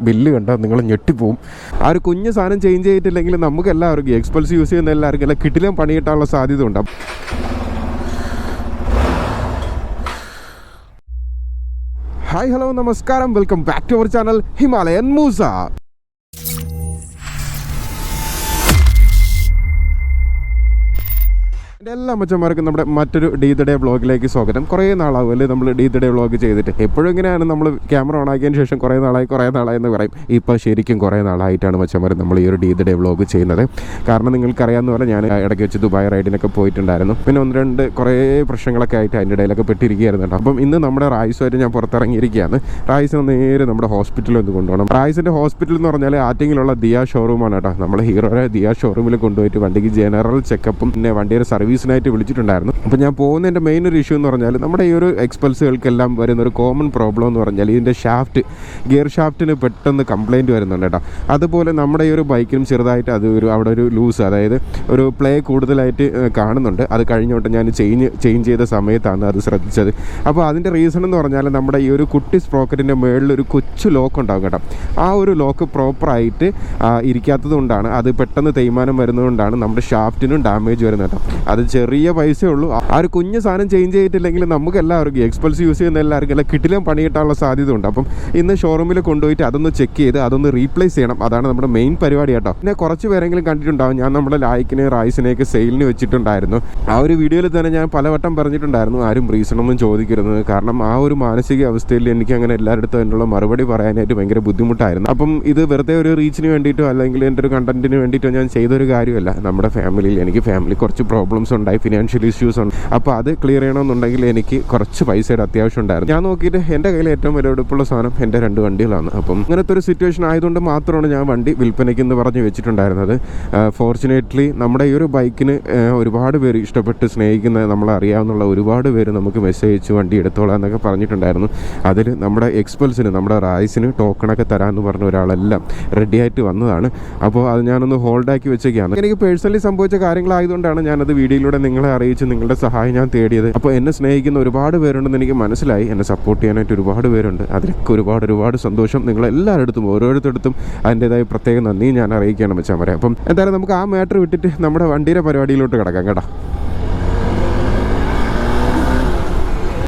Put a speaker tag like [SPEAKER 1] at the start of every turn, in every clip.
[SPEAKER 1] Bill കണ്ടാൽ നിങ്ങൾ ഞെട്ടിപ്പോവും. ആ ഒരു കുഞ്ഞ് സാധനം ചേഞ്ച് ചെയ്തിട്ടില്ലെങ്കിൽ നമുക്ക് എല്ലാവർക്കും എക്സ്പൾസ് യൂസ് ചെയ്യുന്ന എല്ലാവർക്കും എല്ലാം കിട്ടിലും പണി കിട്ടാനുള്ള സാധ്യത ഉണ്ട്. ഹായ് ഹലോ നമസ്കാരം. Welcome back to our channel Himalayan Moosa എല്ലാ അമ്മച്ചന്മാർക്കും നമ്മുടെ മറ്റൊരു ഡീ ദ ഡേ വ്ളോഗിലേക്ക് സ്വാഗതം. കുറേ നാളാവും അല്ലേ നമ്മൾ ഡീ ദ ഡേ വ്ളോഗ് ചെയ്തിട്ട്. എപ്പോഴും ഇങ്ങനെയാണ് നമ്മൾ ക്യാമറ ഓൺ ആക്കിയതിന് ശേഷം കുറേ നാളായി കുറേ നാളായി എന്ന് പറയും. ഇപ്പോൾ ശരിക്കും കുറേ നാളായിട്ടാണ് മച്ചന്മാർ നമ്മൾ ഈ ഒരു ഡീ ദ ഡേ വ്ളോഗ് ചെയ്യുന്നത്. കാരണം നിങ്ങൾക്കറിയാമെന്ന് പറഞ്ഞാൽ ഞാൻ ഇടയ്ക്ക് വെച്ച് ദുബായ് റൈഡിനൊക്കെ പോയിട്ടുണ്ടായിരുന്നു. പിന്നെ ഒന്ന് രണ്ട് കുറേ പ്രശ്നങ്ങളൊക്കെ ആയിട്ട് അതിന്റെ ഇടയിലൊക്കെ പെട്ടിരിക്കുകയായിരുന്നു അപ്പം ഇന്ന് നമ്മുടെ റായിസുമായിട്ട് ഞാൻ പുറത്തിറങ്ങിയിരിക്കുകയാണ്. റായിസിനെ നേരെ നമ്മുടെ ഹോസ്പിറ്റലിൽ ഒന്ന് കൊണ്ടുപോകണം. റായിസിന്റെ ഹോസ്പിറ്റൽ എന്ന് പറഞ്ഞാൽ ആറ്റിങ്ങിലുള്ള ദിയ ഷോറൂമാണ് കേട്ടോ. നമ്മൾ ഹീറോയുടെ ദിയ ഷോറൂമിൽ കൊണ്ടുപോയിട്ട് വണ്ടിക്ക് ജനറൽ ചെക്കപ്പും പിന്നെ വണ്ടിയുടെ സർവീസിനായിട്ട് വിളിച്ചിട്ടുണ്ടായിരുന്നു. അപ്പോൾ ഞാൻ പോകുന്നതിന്റെ മെയിൻ ഒരു ഇഷ്യൂ എന്ന് പറഞ്ഞാൽ നമ്മുടെ ഈ ഒരു എക്സ്പൾസുകൾക്കെല്ലാം വരുന്ന ഒരു കോമൺ പ്രോബ്ലം എന്ന് പറഞ്ഞാൽ ഇതിന്റെ ഷാഫ്റ്റ് ഗിയർ ഷാഫ്റ്റിന് പെട്ടെന്ന് കംപ്ലയിന്റ് വരുന്നുണ്ട് കേട്ടോ. അതുപോലെ നമ്മുടെ ഈ ഒരു ബൈക്കിനും ചെറുതായിട്ട് അത് ഒരു അവിടെ ഒരു ലൂസ് അതായത് ഒരു പ്ലേ കൂടുതലായിട്ട് കാണുന്നുണ്ട്. അത് കഴിഞ്ഞോട്ട് ഞാൻ ചേഞ്ച് ചേഞ്ച് ചെയ്ത സമയത്താണ് അത് ശ്രദ്ധിച്ചത്. അപ്പോൾ അതിന്റെ റീസൺ എന്ന് പറഞ്ഞാൽ നമ്മുടെ ഈ ഒരു കുട്ടി സ്പ്രോക്കറ്റിന്റെ മുകളിൽ ഒരു കൊച്ചു ലോക്ക് ഉണ്ടാകും കേട്ടോ. ആ ഒരു ലോക്ക് പ്രോപ്പറായിട്ട് ഇരിക്കാത്തത് കൊണ്ടാണ് അത് പെട്ടെന്ന് തേയ്മാനം വരുന്നതുകൊണ്ടാണ് നമ്മുടെ ഷാഫ്റ്റിനും ഡാമേജ് വരുന്നത് കേട്ടോ. അത് ചെറിയ പൈസയേ ഉള്ളൂ. ആ ഒരു കുഞ്ഞ് സാധനം ചേഞ്ച് ചെയ്തിട്ടില്ലെങ്കിൽ നമുക്ക് എല്ലാവർക്കും എക്സ്പൾസ് യൂസ് ചെയ്യുന്ന എല്ലാവർക്കും എല്ലാം കിട്ടിലും പണി കിട്ടാനുള്ള സാധ്യത ഉണ്ട് അപ്പം ഇന്ന് ഷോറൂമിൽ കൊണ്ടുപോയിട്ട് അതൊന്ന് ചെക്ക് ചെയ്ത് അതൊന്ന് റീപ്ലേസ് ചെയ്യണം. അതാണ് നമ്മുടെ മെയിൻ പരിപാടി കേട്ടോ. പിന്നെ കുറച്ച് പേരെങ്കിലും കണ്ടിട്ടുണ്ടാവും. ഞാൻ നമ്മുടെ ലായ്ക്കിനെ റൈസിനെയൊക്കെ സെയിലിന് വെച്ചിട്ടുണ്ടായിരുന്നു. ആ ഒരു വീഡിയോയിൽ തന്നെ ഞാൻ പലവട്ടം പറഞ്ഞിട്ടുണ്ടായിരുന്നു. ആരും റീസണൊന്നും ചോദിക്കരുത്. കാരണം ആ ഒരു മാനസിക അവസ്ഥയിൽ എനിക്ക് അങ്ങനെ എല്ലാവരുടെ അടുത്തും അതിനുള്ള മറുപടി പറയാനായിട്ട് ഭയങ്കര ബുദ്ധിമുട്ടായിരുന്നു. അപ്പം ഇത് വെറുതെ ഒരു റീച്ചിന് വേണ്ടിയിട്ടോ അല്ലെങ്കിൽ എന്റെ ഒരു കണ്ടന്റിന് വേണ്ടിയിട്ടോ ഞാൻ ചെയ്തൊരു കാര്യമല്ല. നമ്മുടെ ഫാമിലിയിൽ എനിക്ക് ഫാമിലി കുറച്ച് പ്രോബ്ലംസ് ഉണ്ടായി ഫിനാൻഷ്യൽ ഇഷ്യൂസ് ഉണ്ട്. അപ്പോൾ അത് ക്ലിയർ ചെയ്യണമെന്നുണ്ടെങ്കിൽ എനിക്ക് കുറച്ച് പൈസയുടെ അത്യാവശ്യം ഉണ്ടായിരുന്നു. ഞാൻ നോക്കിയിട്ട് എന്റെ കയ്യിൽ ഏറ്റവും വിലവെടുപ്പുള്ള സാധനം എന്റെ രണ്ട് വണ്ടികളാണ്. അപ്പം ഇങ്ങനത്തെ ഒരു സിറ്റുവേഷൻ ആയതുകൊണ്ട് മാത്രമാണ് ഞാൻ വണ്ടി വിൽപ്പനയ്ക്ക് എന്ന് പറഞ്ഞ് വെച്ചിട്ടുണ്ടായിരുന്നത്. ഫോർച്ചുനേറ്റ്ലി നമ്മുടെ ഈ ഒരു ബൈക്കിന് ഒരുപാട് പേര് ഇഷ്ടപ്പെട്ട് സ്നേഹിക്കുന്ന നമ്മളെ ഒരുപാട് പേര് നമുക്ക് മെസ്സേജ് അയച്ച് വണ്ടി എടുത്തോളാം എന്നൊക്കെ പറഞ്ഞിട്ടുണ്ടായിരുന്നു. അതിൽ നമ്മുടെ എക്സ്പൾസിന് നമ്മുടെ റായ്സിന് ടോക്കണൊക്കെ തരാമെന്ന് പറഞ്ഞ ഒരാളെല്ലാം റെഡി ആയിട്ട് വന്നതാണ്. അപ്പോൾ അത് ഞാനൊന്ന് ഹോൾഡാക്കി വെച്ചേക്കാണ്. എനിക്ക് പേഴ്സണലി സംഭവിച്ച കാര്യങ്ങളായതുകൊണ്ടാണ് ഞാനത് വീഡിയോയിലൂടെ നിങ്ങളെ അറിയിച്ച് നിങ്ങളുടെ സഹായം ഞാൻ തേടിയത്. അപ്പോൾ എന്നെ സ്നേഹിക്കുന്ന ഒരുപാട് പേരുണ്ടെന്ന് എനിക്ക് മനസ്സിലായി. എന്നെ സപ്പോർട്ട് ചെയ്യാനായിട്ട് ഒരുപാട് പേരുണ്ട്. അതിലൊക്കെ ഒരുപാട് ഒരുപാട് സന്തോഷം നിങ്ങൾ നിങ്ങളെല്ലാവരുടെ ഓരോരുത്തടത്തും അതിന്റെതായ പ്രത്യേക നന്ദി ഞാൻ അറിയിക്കുകയാണ് വെച്ചാൽ പറയാം അപ്പം എന്തായാലും നമുക്ക് ആ മാറ്റർ വിട്ടിട്ട് നമ്മുടെ വണ്ടിയുടെ പരിപാടിയിലോട്ട് കിടക്കാം കേട്ടോ.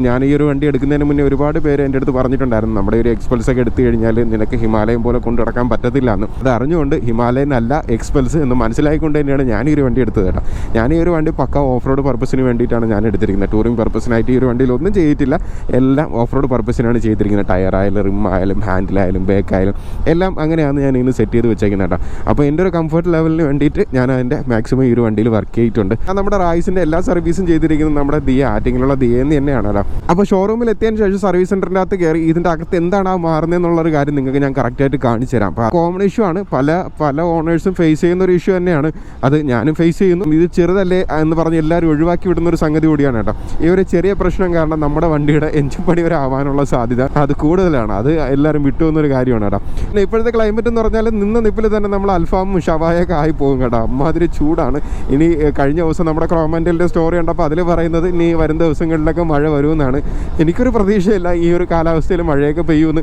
[SPEAKER 1] ഞാൻ ഈ ഒരു വണ്ടി എടുക്കുന്നതിന് മുന്നേ ഒരുപാട് പേര് എന്റെ അടുത്ത് പറഞ്ഞിട്ടുണ്ടായിരുന്നു നമ്മുടെ ഒരു എക്സ്പൾസ് ഒക്കെ എടുത്തു കഴിഞ്ഞാൽ നിനക്ക് ഹിമാലയം പോലെ കൊണ്ടു നടക്കാൻ പറ്റത്തില്ല എന്ന്. അത് അറിഞ്ഞുകൊണ്ട് ഹിമാലയൻ അല്ല എക്സ്പൾസ് എന്ന് മനസ്സിലായിക്കൊണ്ട് തന്നെയാണ് ഞാൻ ഈ ഒരു വണ്ടി എടുത്തത് കേട്ടോ. ഞാൻ ഈ ഒരു വണ്ടി പക്ക ഓഫ് റോഡ് പർപ്പസിന് വേണ്ടിയിട്ടാണ് ഞാൻ എടുത്തിരിക്കുന്നത്. ടൂറിംഗ് പർപ്പസിനായിട്ട് ഈ ഒരു വണ്ടിയിൽ ഒന്നും ചെയ്തിട്ടില്ല. എല്ലാം ഓഫ് റോഡ് പർപ്പസിനാണ് ചെയ്തിരിക്കുന്നത്. ടയർ ആയാലും റിം ആയാലും ഹാൻഡിലായാലും ബേക്കായാലും എല്ലാം അങ്ങനെയാണ് ഞാൻ ഇന്ന് സെറ്റ് ചെയ്ത് വെച്ചേക്കുന്നത് കേട്ടോ. അപ്പോൾ എന്റെ ഒരു കംഫർട്ട് ലെവലിന് വേണ്ടിയിട്ട് ഞാൻ അതിന്റെ മാക്സിമം ഈ ഒരു വണ്ടിയിൽ വർക്ക് ചെയ്തിട്ടുണ്ട്. നമ്മുടെ റായ്സിന്റെ എല്ലാ സർവീസും ചെയ്തിരിക്കുന്നത് നമ്മുടെ ദിയ ആറ്റിങ്ങിലുള്ള ദിയ എന്ന് തന്നെയാണ് കേട്ടോ അപ്പോൾ ഷോറൂമിൽ എത്തിയതിന് ശേഷം സർവീസ് സെന്ററിന്റെ അകത്ത് കയറി ഇതിന്റെ അകത്ത് എന്താണ് ആ മാറുന്നത് എന്നുള്ളൊരു കാര്യം നിങ്ങൾക്ക് ഞാൻ കറക്റ്റായിട്ട് കാണിച്ചു തരാം. അപ്പോൾ കോമൺ ഇഷ്യൂ ആണ്. പല പല ഓണേഴ്സും ഫേസ് ചെയ്യുന്ന ഒരു ഇഷ്യൂ തന്നെയാണ്. അത് ഞാനും ഫേസ് ചെയ്യുന്നു. ഇത് ചെറുതല്ലേ എന്ന് പറഞ്ഞ് എല്ലാവരും ഒഴിവാക്കി വിടുന്ന ഒരു സംഗതി കൂടിയാണ് കേട്ടോ. ഈ ഒരു ചെറിയ പ്രശ്നം കാരണം നമ്മുടെ വണ്ടിയുടെ എഞ്ചിൻ പണി വരെ ആവാനുള്ള സാധ്യത അത് കൂടുതലാണ്. അത് എല്ലാവരും വിട്ടുവന്നൊരു കാര്യമാണ് കേട്ടോ. പിന്നെ ഇപ്പോഴത്തെ ക്ലൈമറ്റ് എന്ന് പറഞ്ഞാൽ നിന്ന നിപ്പിൽ തന്നെ നമ്മൾ അൽഫാമും ഷവായൊക്കെ ആയി പോകും കേട്ടോ. അമ്മാതിരി ചൂടാണ്. ഇനി കഴിഞ്ഞ ദിവസം നമ്മുടെ ക്രോമന്റലിന്റെ സ്റ്റോറി ഉണ്ടപ്പോൾ അതിൽ പറയുന്നത് ഇനി വരും ദിവസങ്ങളിലൊക്കെ മഴ വരുമെന്നാണ് എനിക്കൊരു പ്രതീക്ഷയില്ല. ഈ ഒരു കാലാവസ്ഥയിൽ മഴയൊക്കെ പെയ്യുമെന്ന്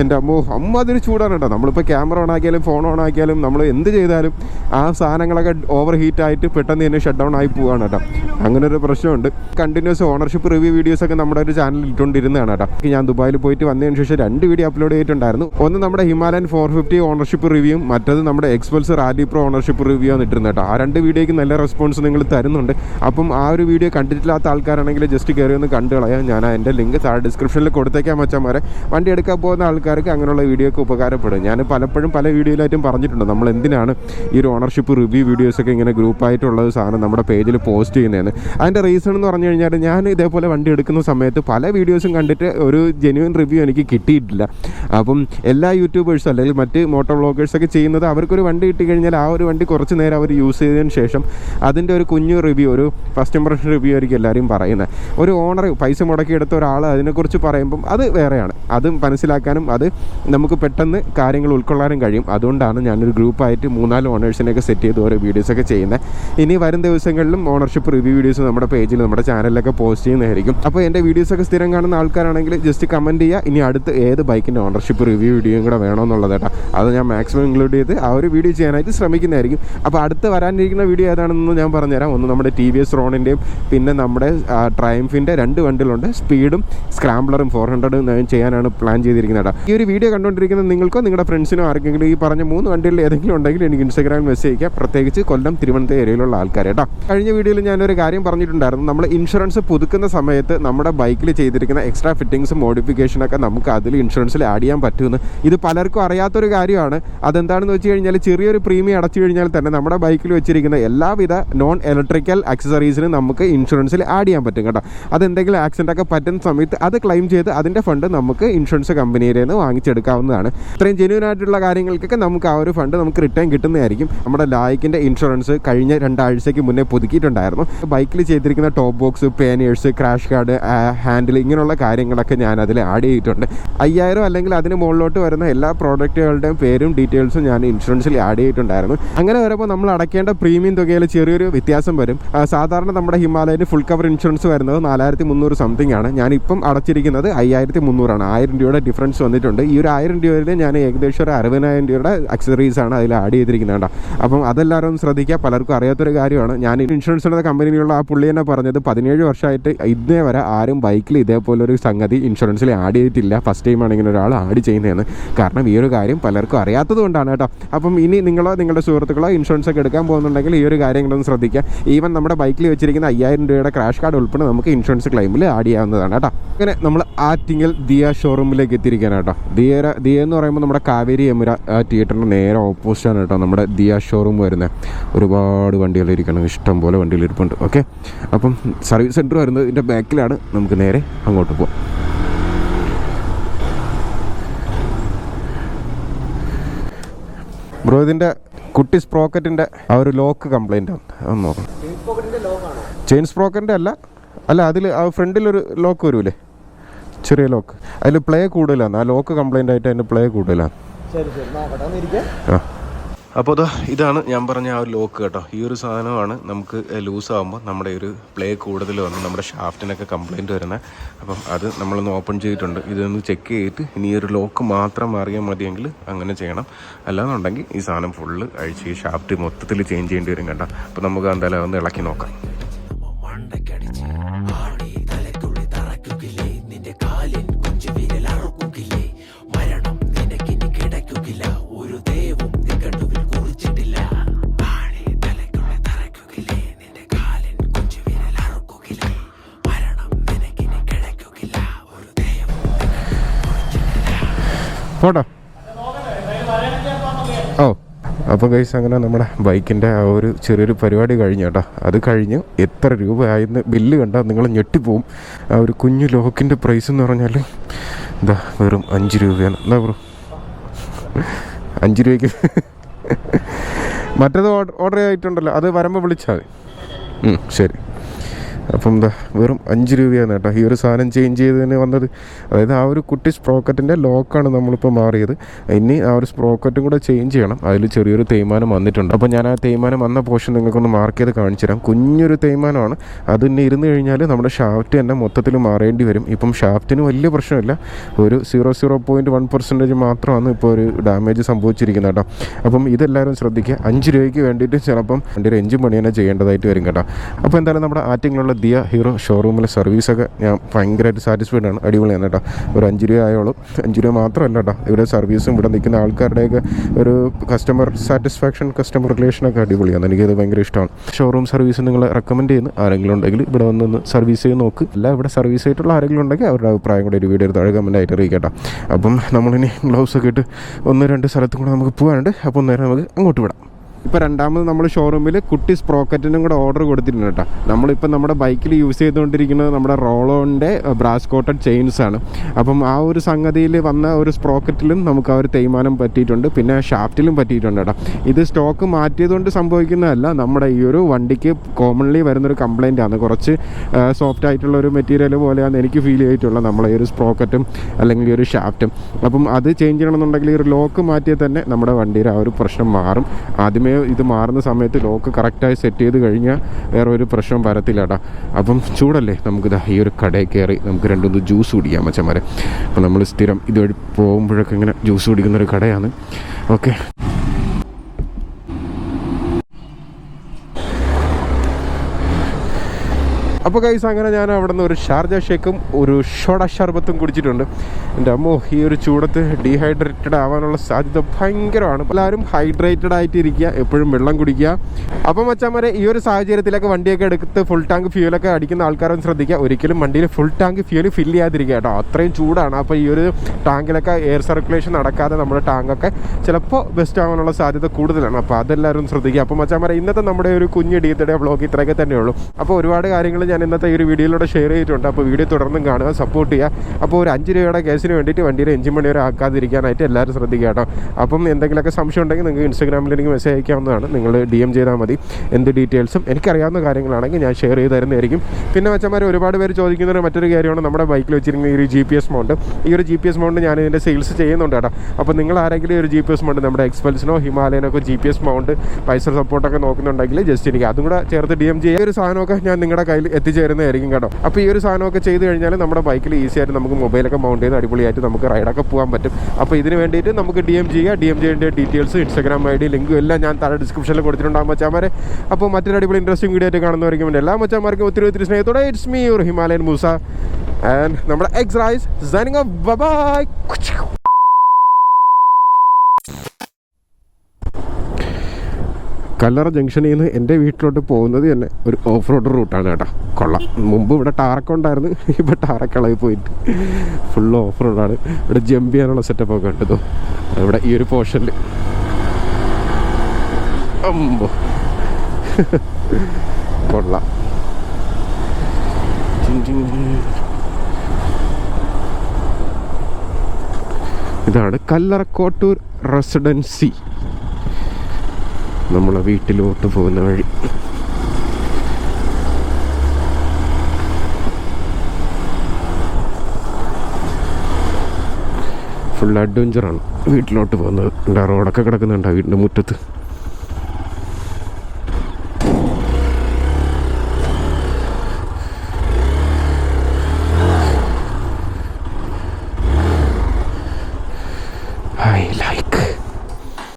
[SPEAKER 1] എന്റെ അമ്മ അമ്മ അതൊരു ചൂടാണ് കേട്ടോ. നമ്മളിപ്പോൾ ക്യാമറ ഓൺ ആക്കിയാലും ഫോൺ ഓൺ ആക്കിയാലും നമ്മൾ എന്ത് ചെയ്താലും ആ സാധനങ്ങളൊക്കെ ഓവർ ഹീറ്റ് ആയിട്ട് പെട്ടെന്ന് തന്നെ ഷട്ട് ഡൗൺ ആയി പോവുകയാണ് കേട്ടോ. അങ്ങനെ ഒരു പ്രശ്നമുണ്ട്. കണ്ടിന്യൂസ് ഓണർഷിപ്പ് റിവ്യൂ വീഡിയോസ് ഒക്കെ നമ്മുടെ ഒരു ചാനലിൽ ഇട്ടുകൊണ്ടിരുന്നതാണ് കേട്ടോ. ഞാൻ ദുബായിൽ പോയിട്ട് വന്നതിന് ശേഷം രണ്ട് വീഡിയോ അപ്ലോഡ് ചെയ്തിട്ടുണ്ടായിരുന്നു. ഒന്ന് നമ്മുടെ Himalayan four fifty ownership review മറ്റത് നമ്മുടെ Xpulse rally pro ownership review ആണ് ഇട്ടിരുന്നത് കേട്ടോ. ആ രണ്ട് വീഡിയോയ്ക്ക് നല്ല റെസ്പോൺസ് നിങ്ങൾ തരുന്നുണ്ട്. അപ്പം ആ ഒരു വീഡിയോ കണ്ടിട്ടില്ലാത്ത ആൾക്കാരാണെങ്കിൽ ജസ്റ്റ് കയറി ഒന്ന് കണ്ടു കളയാം ഞാൻ അതിന്റെ ലിങ്ക് താഴെ ഡിസ്ക്രിപ്ഷനിൽ കൊടുത്തേക്കാൻ മച്ചന്മാരെ വണ്ടി എടുക്കാൻ പോകുന്ന ആൾക്കാർക്ക് അങ്ങനെയുള്ള വീഡിയോ ഒക്കെ ഉപകാരപ്പെടും. ഞാൻ പലപ്പോഴും പല വീഡിയോയിലായിട്ടും പറഞ്ഞിട്ടുണ്ട്. നമ്മൾ എന്തിനാണ് ഈ ഒരു ഓണർഷിപ്പ് റിവ്യൂ വീഡിയോസൊക്കെ ഇങ്ങനെ ഗ്രൂപ്പായിട്ടുള്ളത് സാധനം നമ്മുടെ പേജിൽ പോസ്റ്റ് ചെയ്യുന്നതെന്ന്. അതിന്റെ റീസൺ എന്ന് പറഞ്ഞു കഴിഞ്ഞാൽ ഞാൻ ഇതേപോലെ വണ്ടി എടുക്കുന്ന സമയത്ത് പല വീഡിയോസും കണ്ടിട്ട് ഒരു ജെന്യൂൻ റിവ്യൂ എനിക്ക് കിട്ടിയിട്ടില്ല. അപ്പം എല്ലാ യൂട്യൂബേഴ്സും അല്ലെങ്കിൽ മറ്റ് മോട്ടോർ വ്ളോഗേഴ്സൊക്കെ ചെയ്യുന്നത് അവർക്കൊരു വണ്ടി കിട്ടി കഴിഞ്ഞാൽ ആ ഒരു വണ്ടി കുറച്ച് നേരം അവർ യൂസ് ചെയ്തതിന് ശേഷം അതിന്റെ ഒരു കുഞ്ഞു റിവ്യൂ ഒരു ഫസ്റ്റ് ഇംപ്രഷൻ റിവ്യൂ ആയിരിക്കും എല്ലാവരും പറയുന്നത്. ഒരു ഓണർ പൈസ പൈസ മുടക്കി എടുത്ത ഒരാൾ അതിനെക്കുറിച്ച് പറയുമ്പം അത് വേറെയാണ്. അത് മനസ്സിലാക്കാനും അത് നമുക്ക് പെട്ടെന്ന് കാര്യങ്ങൾ ഉൾക്കൊള്ളാനും കഴിയും. അതുകൊണ്ടാണ് ഞാനൊരു ഗ്രൂപ്പായിട്ട് മൂന്നാൽ ഓണേഴ്സിനെയൊക്കെ സെറ്റ് ചെയ്ത് ഓരോ വീഡിയോസൊക്കെ ചെയ്യുന്നത്. ഇനി വരും ദിവസങ്ങളിലും ഓണർഷിപ്പ് റിവ്യൂ വീഡിയോസ് നമ്മുടെ പേജിൽ നമ്മുടെ ചാനലിലൊക്കെ പോസ്റ്റ് ചെയ്യുന്നതായിരിക്കും. അപ്പോൾ എന്റെ വീഡിയോസൊക്കെ സ്ഥിരം കാണുന്ന ആൾക്കാരാണെങ്കിൽ ജസ്റ്റ് കമന്റ് ചെയ്യുക. ഇനി അടുത്ത് ഏത് ബൈക്കിന്റെ ഓണർഷിപ്പ് റിവ്യൂ വീഡിയോയും കൂടെ വേണമെന്നുള്ളത് കേട്ടോ. അത് ഞാൻ മാക്സിമം ഇൻക്ലൂഡ് ചെയ്ത് ആ ഒരു വീഡിയോ ചെയ്യാനായിട്ട് ശ്രമിക്കുന്നതായിരിക്കും. അപ്പോൾ അടുത്ത് വരാനിരിക്കുന്ന വീഡിയോ ഏതാണെന്ന് ഞാൻ പറഞ്ഞുതരാം. ഒന്ന് നമ്മുടെ ടി വി എസ് റോണിന്റെയും പിന്നെ നമ്മുടെ ട്രയംഫിന്റെ രണ്ട് വണ്ടികളുണ്ട് സ്പീഡും സ്ക്രാംബ്ലറും ഫോർ ഹൺഡ്രഡും ചെയ്യാനാണ് പ്ലാൻ ചെയ്തിരിക്കുന്നത് ഈ ഒരു വീഡിയോ കണ്ടുകൊണ്ടിരിക്കുന്ന നിങ്ങൾക്കോ നിങ്ങളുടെ ഫ്രണ്ട്സിനോ ആർക്കെങ്കിലും ഈ പറഞ്ഞ മൂന്ന് വണ്ടികളിൽ ഏതെങ്കിലും ഉണ്ടെങ്കിൽ എനിക്ക് ഇൻസ്റ്റാഗ്രാമിൽ മെസ്സേജ് അയക്കുക പ്രത്യേകിച്ച് കൊല്ലം തിരുവനന്തപുരം ഏരിയയിലുള്ള ആൾക്കാർ കേട്ടോ. കഴിഞ്ഞ വീഡിയോയിൽ ഞാനൊരു കാര്യം പറഞ്ഞിട്ടുണ്ടായിരുന്നു. നമ്മൾ ഇൻഷുറൻസ് പുതുക്കുന്ന സമയത്ത് നമ്മുടെ ബൈക്കിൽ ചെയ്തിരിക്കുന്ന എക്സ്ട്രാ ഫിറ്റിങ്സും മോഡിഫിക്കേഷനൊക്കെ നമുക്ക് അതിൽ ഇൻഷുറൻസിൽ ആഡ് ചെയ്യാൻ പറ്റുമെന്ന് ഇത് പലർക്കും അറിയാത്തൊരു കാര്യമാണ്. അതെന്താണെന്ന് വെച്ച് കഴിഞ്ഞാൽ ചെറിയൊരു പ്രീമിയം അടച്ചു കഴിഞ്ഞാൽ തന്നെ നമ്മുടെ ബൈക്കിൽ വെച്ചിരിക്കുന്ന എല്ലാവിധ നോൺ ഇലക്ട്രിക്കൽ അക്സസറീസിനും നമുക്ക് ഇൻഷുറൻസിൽ ആഡ് ചെയ്യാൻ പറ്റും കേട്ടോ. അതെന്തെങ്കിലും ആക്സിഡന്റ് ഒക്കെ പറ്റുന്ന സമയത്ത് അത് ക്ലെയിം ചെയ്ത് അതിന്റെ ഫണ്ട് നമുക്ക് ഇൻഷുറൻസ് കമ്പനിയിൽ നിന്ന് വാങ്ങിച്ചെടുക്കാവുന്നതാണ്. ഇത്രയും ജെന്യൂൻ ആയിട്ടുള്ള കാര്യങ്ങൾക്കൊക്കെ നമുക്ക് ആ ഒരു ഫണ്ട് നമുക്ക് റിട്ടേൺ കിട്ടുന്നതായിരിക്കും. നമ്മുടെ ലായിക്കിന്റെ ഇൻഷുറൻസ് കഴിഞ്ഞ രണ്ടാഴ്ചയ്ക്ക് മുന്നേ പുതുക്കിയിട്ടുണ്ടായിരുന്നു. ബൈക്കിൽ ചെയ്തിരിക്കുന്ന top box panniers crash guard handle ഇങ്ങനെയുള്ള കാര്യങ്ങളൊക്കെ ഞാൻ അതിൽ ആഡ് ചെയ്തിട്ടുണ്ട്. അയ്യായിരം അല്ലെങ്കിൽ അതിന് മുകളിലോട്ട് വരുന്ന എല്ലാ പ്രോഡക്റ്റുകളുടെയും പേരും ഡീറ്റെയിൽസും ഞാൻ ഇൻഷുറൻസിൽ ആഡ് ചെയ്തിട്ടുണ്ടായിരുന്നു. അങ്ങനെ വരുമ്പോൾ നമ്മൾ അടയ്ക്കേണ്ട പ്രീമിയം തുകയിൽ ചെറിയൊരു വ്യത്യാസം വരും. സാധാരണ നമ്മുടെ ഹിമാലയന് ഫുൾ കവർ ഇൻഷുറൻസ് വരുന്നത് നാലായിരത്തി മുന്നൂറ് സംതിങ് ആണ്. ഞാനിപ്പം അടച്ചിരിക്കുന്നത് അയ്യായിരത്തി മുന്നൂറാണ് ആയിരം രൂപയുടെ ഡിഫറൻസ് വന്നിട്ടുണ്ട്. ഈ ഒരു ആയിരം രൂപയിൽ ഞാൻ ഏകദേശം ഒരു അറുപതിനായിരം രൂപയുടെ അക്സറീസ് ആണ് അതിൽ ആഡ് ചെയ്തിരിക്കുന്നത് കേട്ടോ അപ്പം അതെല്ലാവരും ശ്രദ്ധിക്കുക. പലർക്കും അറിയാത്തൊരു കാര്യമാണ്. ഞാൻ ഇൻഷുറൻസ് ഉള്ള കമ്പനിയിലുള്ള ആ പുള്ളി തന്നെ പറഞ്ഞത് പതിനേഴ് വർഷമായിട്ട് ഇന്നേ വരെ ആരും ബൈക്കിൽ ഇതേപോലെ ഒരു സംഗതി ഇൻഷുറൻസിൽ ആഡ് ചെയ്തിട്ടില്ല. ഫസ്റ്റ് ടൈം ആണ് ഇങ്ങനെ ഒരാൾ ആഡ് ചെയ്യുന്നതെന്ന്. കാരണം ഈ ഒരു കാര്യം പലർക്കും അറിയാത്തത് കൊണ്ടാണ് കേട്ടോ. അപ്പം ഇനി നിങ്ങളോ നിങ്ങളുടെ സുഹൃത്തുക്കളോ ഇൻഷുറൻസ് ഒക്കെ എടുക്കാൻ പോകുന്നുണ്ടെങ്കിൽ ഈ ഒരു കാര്യങ്ങളൊന്നും ശ്രദ്ധിക്കുക. ഈവൻ നമ്മുടെ ബൈക്കിൽ വെച്ചിരിക്കുന്ന അയ്യായിരം രൂപയുടെ ക്രാഷ് കാർഡ് ഉൾപ്പെടെ നമുക്ക് ഇൻഷുറൻസ് ക്ലെയിമിൽ ആഡ് ചെയ്യാവുന്നതാണ് കേട്ടോ. അങ്ങനെ നമ്മൾ ആറ്റിങ്ങൽ ദിയ ഷോറൂമിലേക്ക് എത്തിയിരിക്കുകയാണ് കേട്ടോ. ദിയ ദിയ എന്ന് പറയുമ്പോൾ നമ്മുടെ കാവേരി യമുര തിയേറ്ററിന് നേരെ ഓപ്പോസിറ്റാണ് കേട്ടോ നമ്മുടെ ദിയ ഷോറൂം വരുന്നത് ഒരുപാട് വണ്ടികൾ ഇരിക്കണം ഇഷ്ടം പോലെ വണ്ടികൾ ഇരിപ്പുണ്ട്. ഓക്കെ അപ്പം സർവീസ് സെന്റർ വരുന്നത് ഇതിന്റെ ബാക്കിലാണ് നമുക്ക് നേരെ അങ്ങോട്ട് പോകാം ബ്രോ ഇതിന്റെ കുട്ടി സ്പ്രോക്കറ്റിന്റെ ആ ഒരു ലോക്ക് കംപ്ലൈന്റ് ആണ്. അതൊന്ന് നോക്കണം. ചെയിൻ സ്പ്രോക്കറ്റിന്റെ അല്ല. അല്ല അതിൽ ആ ഫ്രണ്ടിലൊരു ലോക്ക് വരൂലേ? ചെറിയ ലോക്ക്. അതിൽ പ്ലേ കൂടുതലാണ്. ആ ലോക്ക് കംപ്ലൈന്റ് ആയിട്ട് അതിന്റെ പ്ലേ കൂടുതലാണ്. ആ. അപ്പോൾ അതാ ഇതാണ് ഞാൻ പറഞ്ഞ ആ ഒരു ലോക്ക് കേട്ടോ. ഈ ഒരു സാധനമാണ് നമുക്ക് ലൂസ് ആകുമ്പോൾ നമ്മുടെ ഒരു പ്ലേ കൂടുതൽ വന്ന് നമ്മുടെ ഷാഫ്റ്റിനൊക്കെ കംപ്ലയിന്റ് വരുന്നത് അപ്പം അത് നമ്മളൊന്ന് ഓപ്പൺ ചെയ്തിട്ടുണ്ട്. ഇതൊന്ന് ചെക്ക് ചെയ്തിട്ട് ഇനി ഒരു ലോക്ക് മാത്രം മാറിയാൽ മതിയെങ്കിൽ അങ്ങനെ ചെയ്യണം. അല്ലാന്നുണ്ടെങ്കിൽ ഈ സാധനം ഫുള്ള് അഴിച്ച് ഈ ഷാഫ്റ്റ് മൊത്തത്തിൽ ചേഞ്ച് ചെയ്യേണ്ടി വരും കേട്ടോ. അപ്പോൾ നമുക്ക് എന്തായാലും ഒന്ന് ഇളക്കി നോക്കാം. പോട്ടോ. ഓ അപ്പോൾ ഗൈസ് അങ്ങനെ നമ്മുടെ ബൈക്കിന്റെ ആ ഒരു ചെറിയൊരു പരിപാടി കഴിഞ്ഞു കേട്ടോ. അത് കഴിഞ്ഞു എത്ര രൂപയായെന്ന് ബില്ല് കണ്ടാൽ നിങ്ങൾ ഞെട്ടിപ്പോവും. ആ ഒരു കുഞ്ഞു ലോക്കിന്റെ പ്രൈസ് എന്ന് പറഞ്ഞാൽ എന്താ വെറും അഞ്ച് രൂപയാണ്. എന്താ ബ്രോ അഞ്ച് രൂപയ്ക്ക് മറ്റേത് ഓർഡർ ചെയ്തിട്ടുണ്ടല്ലോ. അത് വരുമ്പോൾ വിളിച്ചാൽ മതി. ശരി. അപ്പം എന്താ വെറും അഞ്ച് രൂപയാണ് കേട്ടോ. ഈ ഒരു സാധനം ചേഞ്ച് ചെയ്ത് തന്നെ വന്നത്. അതായത് ആ ഒരു കുട്ടി സ്പ്രോക്കറ്റിന്റെ ലോക്കാണ് നമ്മളിപ്പോൾ മാറിയത്. ഇനി ആ ഒരു സ്പ്രോക്കറ്റും കൂടെ ചേഞ്ച് ചെയ്യണം. അതിൽ ചെറിയൊരു തേയ്മാനം വന്നിട്ടുണ്ട്. അപ്പോൾ ഞാൻ ആ തേയ്മാനം വന്ന പോർഷൻ നിങ്ങൾക്കൊന്ന് മാർക്ക് ചെയ്ത് കാണിച്ചു തരാം. കുഞ്ഞൊരു തേയ്മാനമാണ്. അത് ഇനി ഇരുന്ന് കഴിഞ്ഞാൽ നമ്മുടെ ഷാഫ്റ്റ് തന്നെ മൊത്തത്തിൽ മാറേണ്ടി വരും. ഇപ്പം ഷാഫ്റ്റിന് വലിയ പ്രശ്നമില്ല. ഒരു zero zero point one percentage മാത്രമാണ് ഇപ്പോൾ ഒരു ഡാമേജ് സംഭവിച്ചിരിക്കുന്നത് കേട്ടോ. അപ്പം ഇതെല്ലാവരും ശ്രദ്ധിക്കുക. അഞ്ച് രൂപയ്ക്ക് വേണ്ടിയിട്ട് ചിലപ്പം വണ്ടിയുടെ എഞ്ചിൻ പണി തന്നെ ചെയ്യേണ്ടതായിട്ട് വരും കേട്ടോ. അപ്പോൾ എന്തായാലും നമ്മുടെ ആറ്റിങ്ങിലുള്ള ദിയ ഹീറോ ഷോറൂമിലെ സർവീസൊക്കെ ഞാൻ ഭയങ്കരമായിട്ട് സാറ്റിസ്ഫൈഡ് ആണ്. അടിപൊളിയാണ് കേട്ടോ. ഒരു അഞ്ച് രൂപ ആയോളും. അഞ്ച് രൂപ മാത്രമല്ല കേട്ടോ. ഇവിടെ സർവീസും ഇവിടെ നിൽക്കുന്ന ആൾക്കാരുടെയൊക്കെ ഒരു കസ്റ്റമർ സാറ്റിസ്ഫാക്ഷൻ കസ്റ്റമർ റിലേഷനൊക്കെ അടിപൊളിയാണ്. എനിക്കത് ഭയങ്കര ഇഷ്ടമാണ്. ഷോറൂം സർവീസ് നിങ്ങൾ റെക്കമെൻഡ് ചെയ്യുന്ന. ആരെങ്കിലും ഉണ്ടെങ്കിൽ ഇവിടെ വന്നൊന്ന് സർവീസ് ചെയ്ത് നോക്ക്. അല്ല ഇവിടെ സർവീസ് ആയിട്ടുള്ള ആരെങ്കിലും ഉണ്ടെങ്കിൽ അവരുടെ അഭിപ്രായം കൂടെ ഒരു വീഡിയോ എടുത്ത് റെക്കമെൻഡ് ആയിട്ട് അറിയിക്കട്ടോ. അപ്പം നമ്മളിനി ഗ്ലൗസ് ഒക്കെ ഇട്ട് ഒന്ന് രണ്ട് സ്ഥലത്തും കൂടെ നമുക്ക് പോകാനുണ്ട്. അപ്പോൾ നേരെ നമുക്ക് അങ്ങോട്ട് വിടാം. ഇപ്പോൾ രണ്ടാമത് നമ്മൾ ഷോറൂമിൽ കുട്ടി സ്പ്രോക്കറ്റിനും കൂടെ ഓർഡർ കൊടുത്തിട്ടുണ്ട് കേട്ടോ. നമ്മളിപ്പോൾ നമ്മുടെ ബൈക്കിൽ യൂസ് ചെയ്തുകൊണ്ടിരിക്കുന്നത് നമ്മുടെ റോളോന്റെ ബ്രാസ് കോട്ടഡ് ചെയിൻസ് ആണ്. അപ്പം ആ ഒരു സംഗതിയിൽ വന്ന ഒരു സ്പ്രോക്കറ്റിലും നമുക്ക് ആ ഒരു തേയ്മാനം പറ്റിയിട്ടുണ്ട്. പിന്നെ ഷാഫ്റ്റിലും പറ്റിയിട്ടുണ്ട് കേട്ടോ. ഇത് സ്റ്റോക്ക് മാറ്റിയതുകൊണ്ട് സംഭവിക്കുന്നതല്ല നമ്മുടെ ഈ ഒരു വണ്ടിക്ക് കോമൺലി വരുന്നൊരു കംപ്ലൈന്റ് ആണ്. കുറച്ച് സോഫ്റ്റ് ആയിട്ടുള്ള ഒരു മെറ്റീരിയൽ പോലെയാണ് എനിക്ക് ഫീൽ ചെയ്തിട്ടുള്ളത് നമ്മളെ ഈ ഒരു സ്പ്രോക്കറ്റും അല്ലെങ്കിൽ ഈ ഒരു ഷാഫ്റ്റും അപ്പം അത് ചേഞ്ച് ചെയ്യണമെന്നുണ്ടെങ്കിൽ ഈ ഒരു ലോക്ക് മാറ്റിയാൽ തന്നെ നമ്മുടെ വണ്ടിയുടെ ആ ഒരു പ്രശ്നം മാറും. ആദ്യമേ ഇത് മാറുന്ന സമയത്ത് ലോക്ക് കറക്റ്റായി സെറ്റ് ചെയ്ത് കഴിഞ്ഞാൽ വേറെ ഒരു പ്രശ്നം വരത്തില്ല അപ്പം ചൂടല്ലേ? നമുക്ക് ദാ ഈ ഒരു കടയിൽ കയറി നമുക്ക് രണ്ടൊന്ന് ജ്യൂസ് കുടിക്കാം മച്ചന്മാരെ അപ്പം നമ്മൾ സ്ഥിരം ഇതുവഴി പോകുമ്പോഴൊക്കെ ഇങ്ങനെ ജ്യൂസ് കുടിക്കുന്ന ഒരു കടയാണ്. ഓക്കെ അപ്പോൾ കൈസ് അങ്ങനെ ഞാൻ അവിടെ നിന്ന് ഒരു ഷാർജ ഷേക്കും ഒരു ഷോഡ ഷർബത്തും കുടിച്ചിട്ടുണ്ട്. എന്റെ അമ്മോ ഈ ഒരു ചൂടത്ത് ഡീഹൈഡ്രേറ്റഡ് ആവാനുള്ള സാധ്യത ഭയങ്കരമാണ്. എല്ലാവരും ഹൈഡ്രേറ്റഡ് ആയിട്ട് ഇരിക്കുക എപ്പോഴും വെള്ളം കുടിക്കുക. അപ്പം മച്ചാമാരെ ഈ ഒരു സാഹചര്യത്തിലൊക്കെ വണ്ടിയൊക്കെ എടുത്ത് ഫുൾ ടാങ്ക് ഫ്യൂലൊക്കെ അടിക്കുന്ന ആൾക്കാരൊന്നും ശ്രദ്ധിക്കുക. ഒരിക്കലും വണ്ടിയിൽ ഫുൾ ടാങ്ക് ഫ്യൂൽ ഫില്ല് ചെയ്യാതിരിക്കുക കേട്ടോ. അത്രയും ചൂടാണ്. അപ്പോൾ ഈ ഒരു ടാങ്കിലൊക്കെ എയർ സർക്കുലേഷൻ നടക്കാതെ നമ്മുടെ ടാങ്കൊക്കെ ചിലപ്പോൾ ബെസ്റ്റ് ആവാനുള്ള സാധ്യത കൂടുതലാണ്. അപ്പോൾ അതെല്ലാവരും ശ്രദ്ധിക്കുക. അപ്പോൾ മച്ചാമാരെ ഇന്നത്തെ നമ്മുടെ ഒരു കുഞ്ഞ് ഡീത്തയുടെ വ്ളോഗ് ഇത്രയൊക്കെ തന്നെയുള്ളൂ. അപ്പോൾ ഒരുപാട് കാര്യങ്ങൾ ഞാൻ ഇന്നത്തെ ഈ ഒരു വീഡിയോയിലൂടെ ഷെയർ ചെയ്തിട്ടുണ്ട്. അപ്പോൾ വീഡിയോ തുടർന്നും കാണുക സപ്പോർട്ട് ചെയ്യുക. അപ്പോൾ ഒരു അഞ്ച് രൂപയുടെ കേസിന് വേണ്ടിയിട്ട് വണ്ടിയുടെ എഞ്ചിൻ മണി വരെ ആക്കാതിരിക്കാനായിട്ട് എല്ലാവരും ശ്രദ്ധിക്കുക കേട്ടോ. അപ്പം എന്തെങ്കിലുമൊക്കെ സംശയം ഉണ്ടെങ്കിൽ നിങ്ങൾക്ക് ഇൻസ്റ്റാഗ്രാമിൽ എനിക്ക് മെസ്സേജ് അയക്കാവുന്നതാണ്. നിങ്ങൾ ഡി എം ചെയ്താൽ മതി. എന്ത് ഡീറ്റെയിൽസും എനിക്കറിയാവുന്ന കാര്യങ്ങളാണെങ്കിൽ ഞാൻ ഷെയർ ചെയ്ത് തരുന്നതായിരിക്കും. പിന്നെ വെച്ചമാർ ഒരുപാട് പേര് ചോദിക്കുന്ന ഒരു മറ്റൊരു കാര്യമാണ് നമ്മുടെ ബൈക്കിൽ വെച്ചിരിക്കുന്ന ഈ ഒരു ജി പി എസ് മൗണ്ട് ഈ ഒരു ജി പി എസ് മൗണ്ട് ഞാൻ ഇതിന്റെ സെയിൽസ് ചെയ്യുന്നുണ്ട് കേട്ടോ. അപ്പോൾ നിങ്ങൾ ആരെങ്കിലും ഒരു ജി പി എസ് മൗണ്ട് നമ്മുടെ എക്സ്പെൽസിനോ ഹിമാലയനൊക്കെ ജി പി എസ് മൗണ്ട് പൈസ സപ്പോർട്ടൊക്കെ നോക്കുന്നുണ്ടെങ്കിൽ ജസ്റ്റ് എനിക്ക് അതും കൂടെ ചേർത്ത് ഡി എം ജി ഒരു സാധനമൊക്കെ ഞാൻ നിങ്ങളുടെ കയ്യിൽ എത്തിച്ചേരുന്നതായിരിക്കും കേട്ടോ. അപ്പോൾ ഈ ഒരു സാധനമൊക്കെ ചെയ്ത് കഴിഞ്ഞാൽ നമ്മുടെ ബൈക്കിൽ ഈസി ആയിട്ട് നമുക്ക് മൊബൈലൊക്കെ മൗണ്ട് ചെയ്ത് അടിപൊളിയായിട്ട് നമുക്ക് റൈഡൊക്കെ പോകാൻ പറ്റും. അപ്പോൾ ഇതിന് വേണ്ടിയിട്ട് നമുക്ക് ഡി എം ചെയ്യുക ഡി എം ജിയുടെ ഡീറ്റെയിൽസ് ഇൻസ്റ്റാഗ്രാം ഐ ഡി ലിങ്കും എല്ലാം ഞാൻ താഴെ ഡിസ്ക്രിപ്ഷനിൽ കൊടുത്തിട്ടുണ്ടാകും മച്ചാമാരെ അപ്പോൾ മറ്റൊരു അടിപൊളി ഇൻട്രസ്റ്റിംഗ് വീഡിയോ ആയിട്ട് കാണുന്നവരിക്കും വേണ്ടി എല്ലാ മച്ചാമാർക്കും ഒത്തിരി ഒത്തിരി സ്നേഹത്തോടെ it's me your Himalayan Moosa and നമ്മുടെ X rice signing by Kallara ജംഗ്ഷനിൽ നിന്ന് എന്റെ വീട്ടിലോട്ട് പോകുന്നത് തന്നെ ഒരു ഓഫ് റോഡ് റൂട്ടാണ് കേട്ടോ. കൊള്ളാം. മുമ്പ് ഇവിടെ ടാറൊക്കെ ഉണ്ടായിരുന്നു. ഇപ്പോൾ ടാറക്കളയിൽ പോയിട്ട് ഫുൾ ഓഫ് റോഡാണ് ഇവിടെ ജമ്പ് ചെയ്യാനുള്ള സെറ്റപ്പ് ഒക്കെ ഉണ്ട് ഇവിടെ ഈ ഒരു പോർഷനിൽ അമ്പോ. കൊള്ളാം. ഇതാണ് കല്ലറക്കോട്ടൂർ റെസിഡൻസി. നമ്മളെ വീട്ടിലോട്ട് പോകുന്ന വഴി. ഫുൾ അഡ്വഞ്ചറാണ് വീട്ടിലോട്ട് പോകുന്നത്. റോഡൊക്കെ കിടക്കുന്നുണ്ടോ വീടിന്റെ മുറ്റത്ത്?